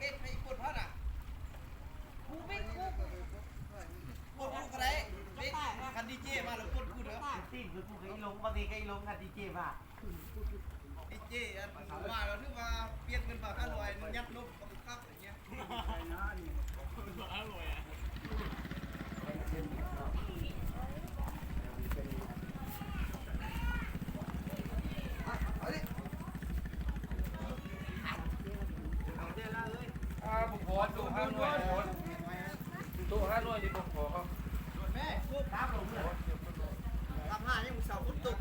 เด็กให้กดพ่อะกูไม่กูกดกูอะไรนี่คันดีเจมาแล้วกดกูเด้อติ่งไอ้ลงบางทีไอ้ลงคันดีเจมาดีเจอันว่าเราถือว่าเปลี่ยนเงินบาทห้าร้อยมันยัดลบ ดดูห้าหน่วยโคตรดูห้าหน่วยดิผมขอเขาแม่ตามหลงเลยทำห้านี่มึงสาวคุณตุก